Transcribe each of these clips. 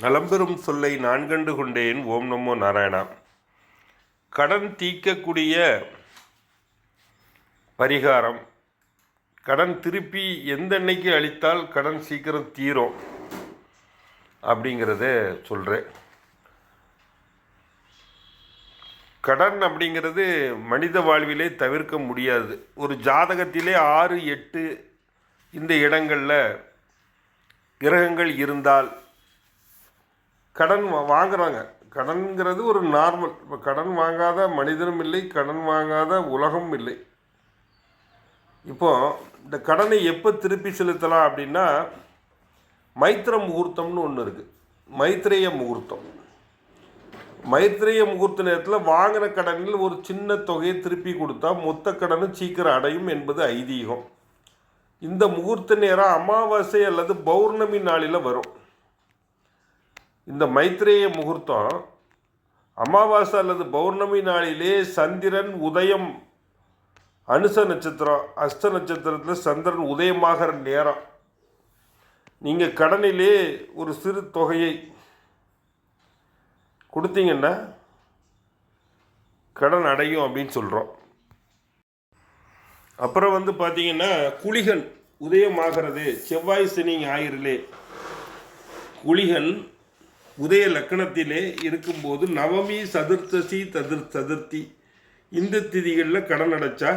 நலம்பெறும் சொல்லை நான் கண்டு கொண்டேன். ஓம் நமோ நாராயணா. கடன் தீர்க்கக்கூடிய பரிகாரம். கடன் திருப்பி எந்த அன்னைக்கு அளித்தால் கடன் சீக்கிரம் தீரும் அப்படிங்கிறத சொல்கிறேன் கடன் அப்படிங்கிறது மனித வாழ்விலே தவிர்க்க முடியாது. ஒரு ஜாதகத்திலே ஆறு எட்டு இந்த இடங்களில் கிரகங்கள் இருந்தால் கடன் வா- வாங்குறாங்க. கடன்கிறது ஒரு நார்மல் இப்போ கடன் வாங்காத மனிதனும் இல்லை கடன் வாங்காத உலகம் இல்லை. இப்போ இந்த கடனை எப்போ திருப்பி செலுத்தலாம் அப்படின்னா மைத்திர முகூர்த்தம்னு ஒன்று இருக்குது மைத்திரேய முகூர்த்தம். மைத்ரேய முகூர்த்த நேரத்தில் வாங்கின கடனில் ஒரு சின்ன தொகையை திருப்பி கொடுத்தா மொத்த கடனும் சீக்கிரம் அடையும் என்பது ஐதீகம். இந்த முகூர்த்த நேரம் அமாவாசை அல்லது பௌர்ணமி நாளில் வரும். இந்த மைத்ரேய முகூர்த்தம் அமாவாசை அல்லது பௌர்ணமி நாளிலே சந்திரன் உதயம் அனுச நட்சத்திரம் அஸ்த நட்சத்திரத்தில் சந்திரன் உதயமாகிற நேரம். நீங்கள் கடனிலே ஒரு சிறு தொகையை கொடுத்தீங்கன்னா கடன் அடையும் அப்படின்னு சொல்கிறோம் அப்புறம் வந்து பார்த்தீங்கன்னா குளிகன் உதயமாகிறது செவ்வாய் சனி ஞாயிறிலே குளிகன் உதய லக்கணத்திலே இருக்கும்போது நவமி சதுர்த்தசி ததிர் சதுர்த்தி இந்த திதிகளில் கடன் அடைச்சா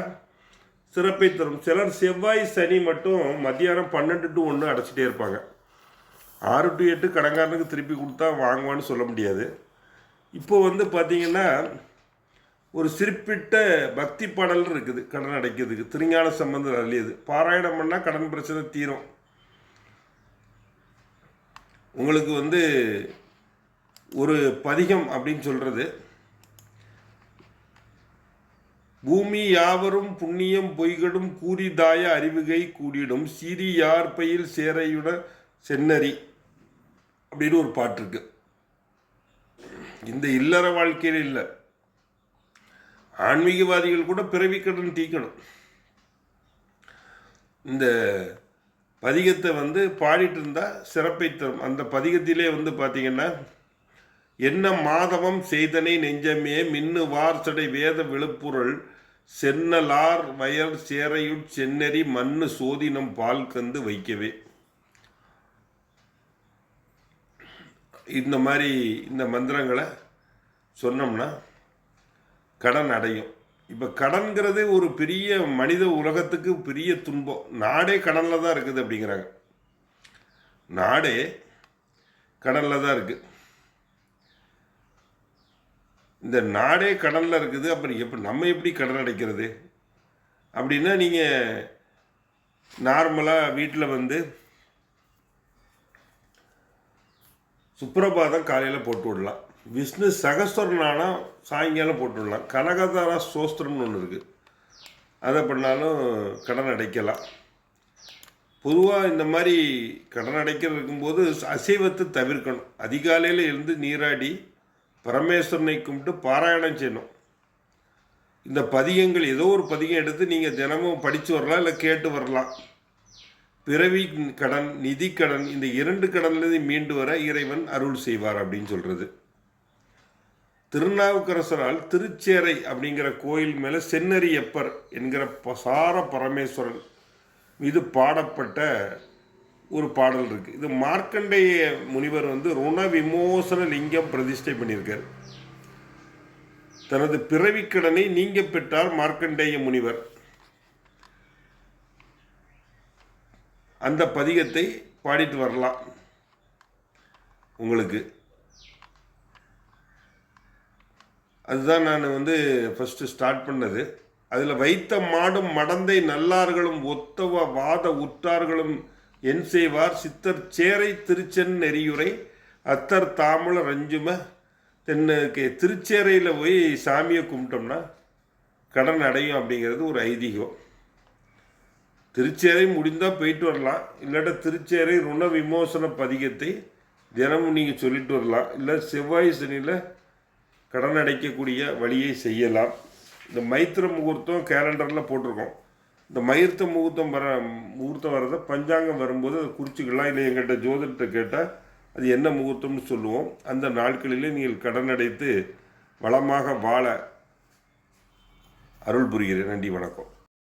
சிறப்பை தரும். சிலர் செவ்வாய் சனி மட்டும் மத்தியானம் பன்னெண்டு டு ஒன்று அடைச்சிட்டே இருப்பாங்க. ஆறு டு எட்டு கடன்காரனுக்கு திருப்பி கொடுத்தா வாங்குவான்னு சொல்ல முடியாது. இப்போ வந்து பார்த்திங்கன்னா ஒரு சிற்பிட்ட பக்தி பாடல் இருக்குது கடன் அடைக்கிறதுக்கு. திருஞான சம்பந்தம் அள்ளியது பாராயணம் பண்ணால் கடன் பிரச்சனை தீரும். உங்களுக்கு வந்து ஒரு பதிகம் அப்படின்னு சொல்கிறது பூமி யாவரும் புண்ணியம் பொய்கடும் கூறிதாய அறிவுகை கூடிடும். சீரி யார்பையில் சேரையுட சென்னறி அப்படின்னு ஒரு பாட்டு இருக்கு. இந்த இல்லற வாழ்க்கையில் இல்லை. ஆன்மீகவாதிகள் கூட பிறவி கடன் தீக்கணும். இந்த பதிகத்தை வந்து பாடிட்டு இருந்தால் சிறப்பை தரும். அந்த பதிகத்திலே வந்து பார்த்தீங்கன்னா என்ன மாதவம் செய்தனை நெஞ்சமே மின்னு வார்சடை வேத விழுப்புரள் சென்னலார் வயல் சேரையுட் சென்னறி மண்ணு சோதினம் பால் கந்து வைக்கவே. இந்த மாதிரி இந்த மந்திரங்களை சொன்னோம்னா கடன் அடையும். இப்போ கடன்கிறது ஒரு பெரிய மனித உலகத்துக்கு பெரிய துன்பம். நாடே கடனில் தான் இருக்குது அப்படிங்கிறாங்க. நாடே கடனில் தான் இருக்குது இந்த நாடே கடனில் இருக்குது அப்புறம் எப்படி நம்ம எப்படி கடன் அடைக்கிறது? அப்படின்னா நீங்கள் நார்மலாக வீட்டில் வந்து சுப்ரபாதம் காலையில் போட்டு விடலாம். விஷ்ணு சகஸ்வரனானா சாயங்காலம் போட்டு விடலாம். கனகதாரா சோஸ்திரம்னு ஒன்று இருக்குது அதை பண்ணாலும் கடன் அடைக்கலாம். பொதுவாக இந்த மாதிரி கடன் அடைக்கிறது இருக்கும்போது அசைவத்தை தவிர்க்கணும். அதிகாலையில் இருந்து நீராடி பரமேஸ்வரனை கும்பிட்டு பாராயணம் செய்யணும். இந்த பதிகங்கள் ஏதோ ஒரு பதிகம் எடுத்து நீங்கள் தினமும் படித்து வரலாம் இல்லை கேட்டு வரலாம். பிறவி கடன் நிதி கடன் இந்த இரண்டு கடன்லேருந்து மீண்டு வர இறைவன் அருள் செய்வார் அப்படின்னு சொல்கிறது திருநாவுக்கரசரால் திருச்சேரை அப்படிங்கிற கோயில் மேலே சென்னரியப்பர் என்கிற பசார பரமேஸ்வரன் மீது பாடப்பட்ட ஒரு பாடல் இருக்குது இது மார்க்கண்டேய முனிவர் வந்து ருண விமோசன லிங்கம் பிரதிஷ்டை பண்ணியிருக்கார். தனது பிறவிக்கடனை நீங்க பெற்றார் மார்க்கண்டேய முனிவர். அந்த பதிகத்தை பாடிட்டு வரலாம். உங்களுக்கு. அதுதான் நான் வந்து ஃபஸ்ட்டு ஸ்டார்ட் பண்ணது. அதில் வைத்த மாடும் மடந்தை நல்லார்களும் ஒத்தவ வாத உற்றார்களும் என் செய்வார் சித்தர் சேரை திருச்சென் நெறியுரை அத்தர் தாமல ரஞ்சும தென்னுக்கு திருச்சேரையில் போய் சாமியை கும்பிட்டோம்னா கடன் அடையும் அப்படிங்கிறது ஒரு ஐதீகம். திருச்சேரை முடிந்தால் போயிட்டு வரலாம். இல்லாட்டா திருச்சேரை ருண விமோசன பதிகத்தை தினமும் நீங்கள் சொல்லிட்டு வரலாம். இல்லை செவ்வாய் சனியில் கடன் அடைக்கக்கூடிய வழியை செய்யலாம். இந்த மைத்திர முகூர்த்தம் கேலண்டரில் போட்டிருக்கோம். இந்த மயிர்த்த முகூர்த்தம் வர முகூர்த்தம் வரதை பஞ்சாங்கம் வரும்போது அதை குறிச்சிக்கலாம். இல்லை எங்கிட்ட ஜோதிடத்தை கேட்டால் அது என்ன முகூர்த்தம்னு சொல்லுவோம். அந்த நாட்களிலே நீங்கள் கடன் அடைத்து வளமாக வாழ அருள் புரிகிறேன். நன்றி வணக்கம்.